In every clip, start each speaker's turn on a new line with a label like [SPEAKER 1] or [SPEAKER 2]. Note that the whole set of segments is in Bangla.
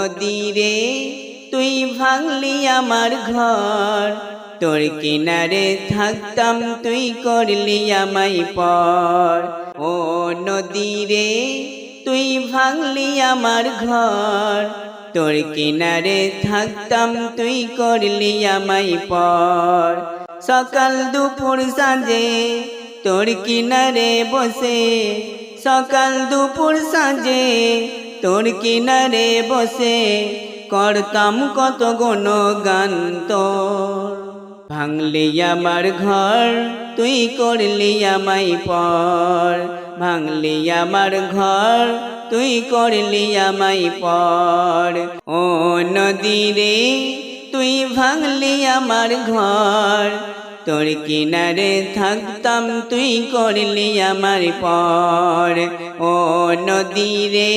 [SPEAKER 1] নদী রে, তুই ভাঙলি আমার ঘর। তোর কিনারে থাকতাম, তুই করলি আমায় পর। ও নদী রে, তুই ভাঙলি আমার ঘর। তোর কিনারে থাকতাম, তুই করলি আমায় পর। সকাল দুপুর সাঁজে তোর কিনারে বসে, সকাল দুপুর সাঁজে তোর কিনারে বসে করতাম কত গণ গান তোর। ভাঙলি আমার ঘর, তুই করলি আমাই পর। ভাঙলি আমার ঘর, তুই করলি আমাই পর। ও নদী রে, তুই ভাঙলি আমার ঘর। তোর কিনারে থাকতাম, তুই করলি আমার পর। ও নদী রে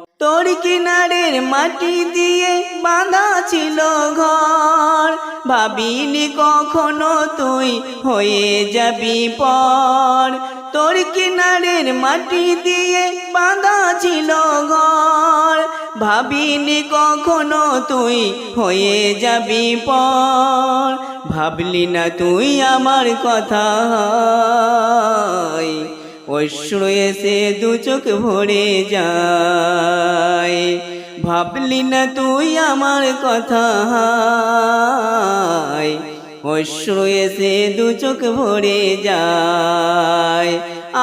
[SPEAKER 1] তোর কিনারের মাটি দিয়ে বাঁধা ছিল ঘর। ভাবিনি কখনো তুই হয়ে যাবি পর। তোর কিনারের মাটি দিয়ে বাঁধা ছিল ঘর। ভাবিনি কখনো তুই হয়ে যাবি পর। ভাবলি না তুই আমার কথা অশ্রু এসে দু চোখ ভরে যায়। ভাবলি না তুই আমার কথা অশ্রু এসে দু চোখ ভরে যায়।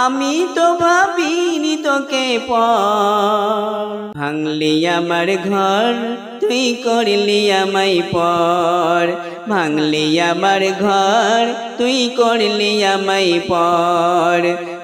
[SPEAKER 1] আমি তো ভাবিনি তোকে পর। ভাঙলি আমার ঘর, তুই করলি আমায় পর। ভাঙলি আমার ঘর, তুই করলি আমায় পর।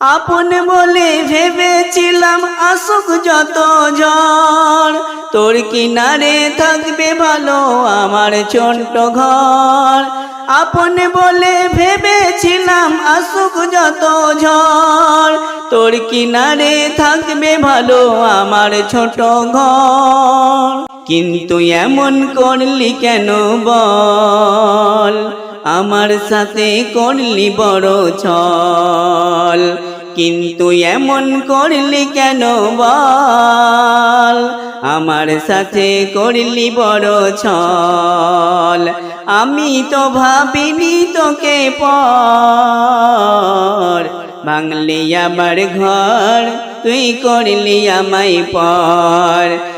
[SPEAKER 1] আপন বলে ভেবেছিলাম আসুক যত ঝড় তোর কিনারে থাকবে ভালো আমার ছোট্ট ঘর। আপন বলে ভেবেছিলাম আসুক যত ঝড় তোর কিনারে থাকবে ভালো আমার ছোট ঘর। কিন্তু এমন করলি কেন বল? আমার সাথে করলি বড় ছল। কিন্তু এমন করলি কেন বল? আমার সাথে করলি বড় ছল। আমি তো ভাবিনি তোকে পর। ভাঙলি আমার ঘর, তুই করলি আমায় পর।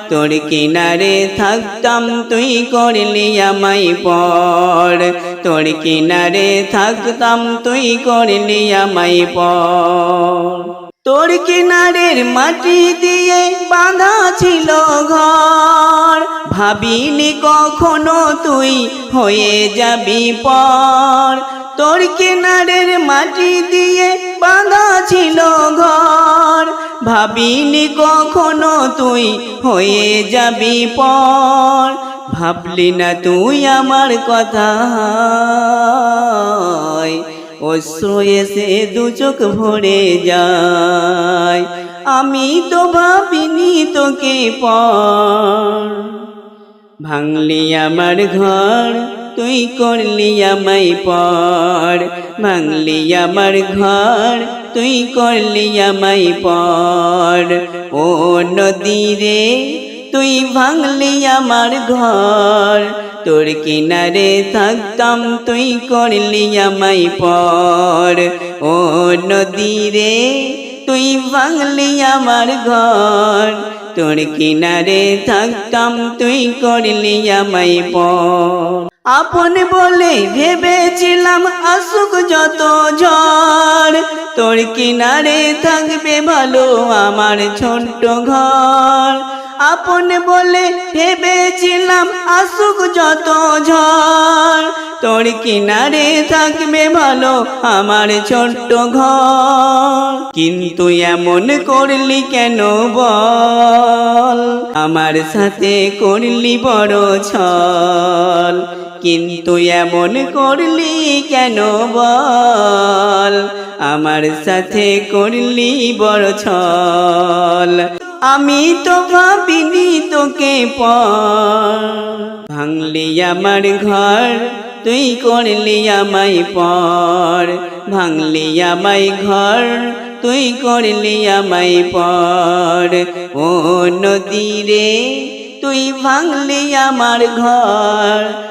[SPEAKER 1] তোর কিনারে থাকতাম, তুই করলি আমায় পর। তোর কিনারে থাকতাম, তুই করলি আমায় পর। তোর কিনারের মাটি দিয়ে বাঁধা ছিল ঘর। ভাবিনি কখনো তুই হয়ে যাবি পর। তোর কিনারের মাটি দিয়ে বাঁধা ছিল ঘর। ভাবিনি কখনো তুই হয়ে যাবি পর। ভাবলি না তুই আমার কথা অশ্রু এসে দু চোখ ভরে যায়। আমি তো ভাবিনি তোকে পর। ভাঙলি আমার ঘর, তুই করলি আমাই পর। ভাঙলি আমার ঘর তুই করলি আমাই পর। ও নদী রে, তুই ভাঙলি আমার ঘর। তোর কিনারে থাকতাম তুই করলি আমাই পর। ও নদী রে, তুই ভাঙলি আমার ঘর। তোর কিনারে থাকতাম তুই করলি আমাই পর। আপন বলে ভেবেছিলাম আসুক যত ঝড়। তোর কিনারে থাকবে ভালো আমার ছোট্ট ঘর। আপন বলে ভেবেছিলাম আসুক যত ঝড়। তোর কিনারে থাকবে ভালো আমার ছোট্ট ঘর। কিন্তু এমন করলি কেন বল? আমার সাথে করলি বড় ছল। কিন্তু এমন করলি কেন বল? আমার সাথে করলি বড় ছল। আমি তো ভাবিনি তোকে পর। আমার ঘর, তুই করলি আমাই পর। ভাঙলি আমাই ঘর, তুই করলি আমাই পর। ও নদী রে, তুই ভাঙলি আমার ঘর।